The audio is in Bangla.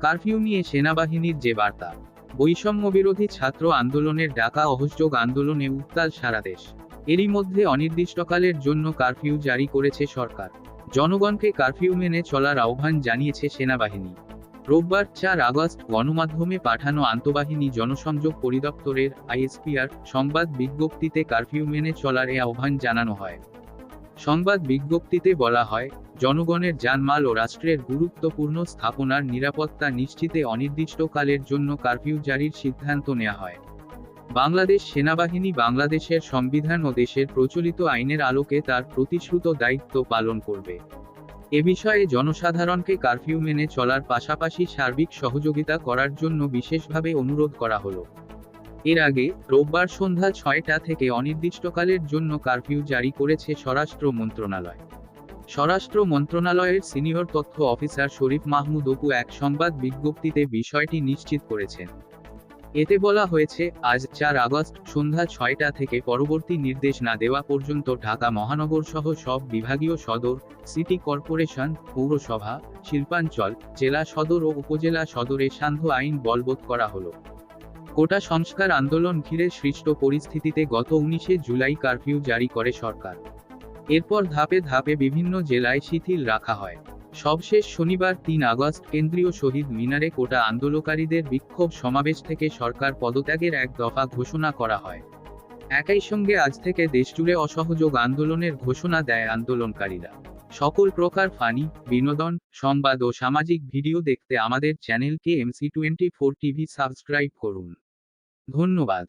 কারফিউ নিয়ে সেনাবাহিনীর যে বার্তা বৈষম্য বিরোধী ছাত্র আন্দোলনের ডাকা অহযোগ আন্দোলনে উত্তাল সারা দেশ। এরই মধ্যে অনির্দিষ্টকালের জন্য কারফিউ জারি করেছে সরকার। জনগণকে কারফিউ মেনে চলার আহ্বান জানিয়েছে সেনাবাহিনী। রোববার চার আগস্ট গণমাধ্যমে পাঠানো আন্তঃবাহিনী জনসংযোগ পরিদপ্তরের আইএসপিআর সংবাদ বিজ্ঞপ্তিতে কারফিউ মেনে চলার এ আহ্বান জানানো হয়। সংবাদ বিজ্ঞপ্তিতে বলা হয় জনগণের জানমাল ও রাষ্ট্রের গুরুত্বপূর্ণ স্থাপনার নিরাপত্তা নিশ্চিতে অনির্দিষ্টকালের জন্য কারফিউ জারির সিদ্ধান্ত নেওয়া হয়। বাংলাদেশ সেনাবাহিনী বাংলাদেশের সংবিধান ও দেশের প্রচলিত আইনের আলোকে তার প্রতিশ্রুত দায়িত্ব পালন করবে। এ বিষয়ে জনসাধারণকে কারফিউ মেনে চলার পাশাপাশি সার্বিক সহযোগিতা করার জন্য বিশেষভাবে অনুরোধ করা হলো। এর আগে রোববার সন্ধ্যা ছয়টা থেকে অনির্দিষ্টকালের জন্য কারফিউ জারি করেছে স্বরাষ্ট্র মন্ত্রণালয়। স্বরাষ্ট্র মন্ত্রণালয়ের সিনিয়র তথ্য অফিসার শরীফ মাহমুদ অপু এক সংবাদ বিজ্ঞপ্তিতে বিষয়টি নিশ্চিত করেছেন। এতে বলা হয়েছে, আজ চার আগস্ট সন্ধ্যা ছয়টা থেকে পরবর্তী নির্দেশ না দেওয়া পর্যন্ত ঢাকা মহানগর সহ সব বিভাগীয় সদর, সিটি কর্পোরেশন, পৌরসভা, শিল্পাঞ্চল, জেলা সদর ও উপজেলা সদরে সান্ধ্য আইন বলবৎ করা হলো। কোটা সংস্কার আন্দোলন ঘিরে সৃষ্ট পরিস্থিতিতে গত উনিশে জুলাই কারফিউ জারি করে সরকার। এরপর ধাপে ধাপে বিভিন্ন জেলায় শিথিল রাখা হয়। সবশেষ শনিবার তিন আগস্ট কেন্দ্রীয় শহীদ মিনারে কোটা আন্দোলনকারীদের বিক্ষোভ সমাবেশ থেকে সরকার পদত্যাগের এক দফা ঘোষণা করা হয়। একই সঙ্গে আজ থেকে দেশজুড়ে অসহযোগ আন্দোলনের ঘোষণা দেয় আন্দোলনকারীরা। সকল প্রকার ফানি, বিনোদন, সংবাদ ও সামাজিক ভিডিও দেখতে আমাদের চ্যানেলকে MC twenty four TV subscribe করুন। ধন্যবাদ।